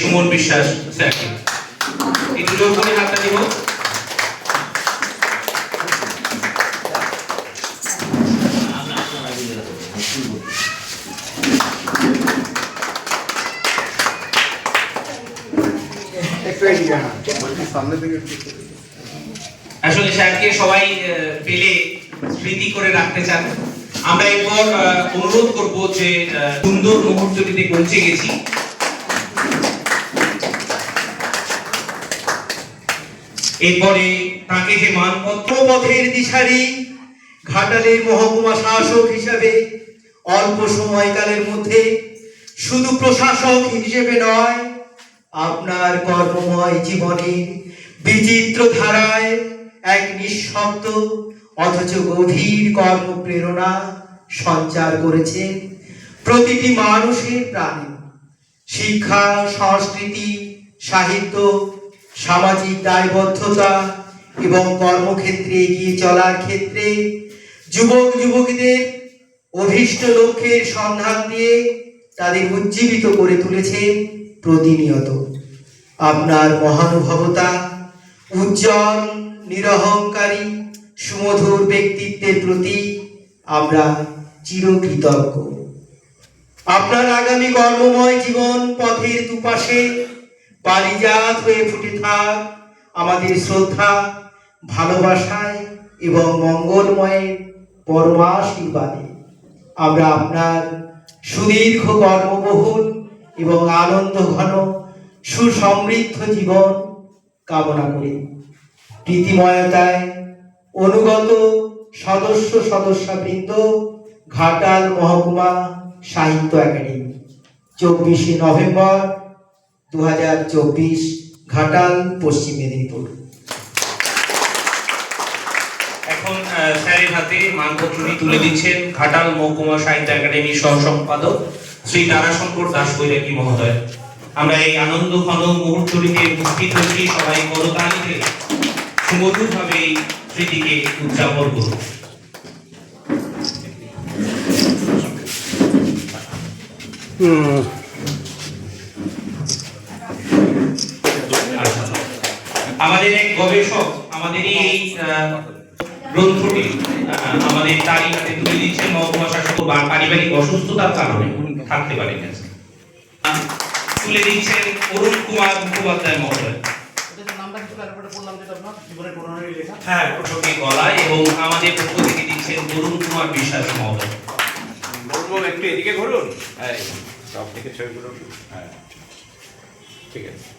সুমন বিশ্বাস করে হাতটা দিব আসলে স্যারকে সবাই পেলে স্মৃতি করে রাখতে চান। আমরা এরপর অনুরোধ করব যে সুন্দর মুহূর্তটিতে পৌঁছে গেছি। এরপরে তাকে যে মানপত্র পথের দিশারি ঘাটালের মহকুমা শাসক হিসাবে অল্প সময়কালের মধ্যে শুধু প্রশাসক হিসেবে নয়, আপনার কর্মময় জীবনে বিচিত্র ধারায় এক নিঃশব্দ অথচ গভীর কর্মপ্রেরণা সঞ্চার করেছে প্রতিটি মানুষের প্রাণে। শিক্ষা, সংস্কৃতি, সাহিত্য সামাজিক দায়বদ্ধতা এবং কর্মক্ষেত্রে এগিয়ে চলার ক্ষেত্রে যুবক, যুবতীদের অভীষ্ট লক্ষ্যের সন্ধান দিয়ে তাদের উজ্জীবিত করে তুলেছেন প্রতিনিয়ত। আপনার মহানুভবতা, উজ্জ্বল, নিরহংকারী, সুমধুর ব্যক্তিত্বের প্রতি আমরা চিরকৃতজ্ঞ। আপনার আগামী কর্মময় জীবন পথের দুপাশে পারিজাত হয়ে ফুটে থাক। আমাদের শ্রদ্ধা, ভালোবাসায় এবং মঙ্গলময়ের পরমাশীর্বাদে। আমরা আপনার সুদীর্ঘ কর্মবহুল এবং আনন্দ ঘন, সুসমৃদ্ধ জীবন কামনা করি। প্রীতিময়তায় অনুগত সদস্য সদস্যবৃন্দ, ঘাটাল মহকুমা সাহিত্য একাডেমি। চব্বিশে নভেম্বর দু ঘাটাল পশ্চিম মেদিনীপুর। এখন স্যারের হাতে মানপত্রটি তুলে দিচ্ছেন ঘাটাল মহকুমা সাহিত্য একাডেমির সহ সম্পাদক শ্রী তারাশঙ্কর দাস বৈরাগী মহোদয়। আমরা এই আনন্দ ঘন মুহূর্তটিতে উপস্থিত হয়েছি সবাই করতালিতে। সুমধুরভাবে এই স্মৃতিকে উদযাপন করুন। আমাদের এক গবেষক আমাদের এই গ্রন্থটি আমাদের হাতে তুলে দিচ্ছেন মহকুমা বা পারিবারিক অসুস্থতার কারণে থাকতে। আহ, তুলে দিচ্ছেন অরুণ কুমার মুখোপাধ্যায় মহোদয়। হ্যাঁ এবং আমাদের থেকে অরুণ কুমার বিশ্বাস মহোদয়। একটু এদিকে ঘুরুন। এই সব থেকে হ্যাঁ ঠিক আছে।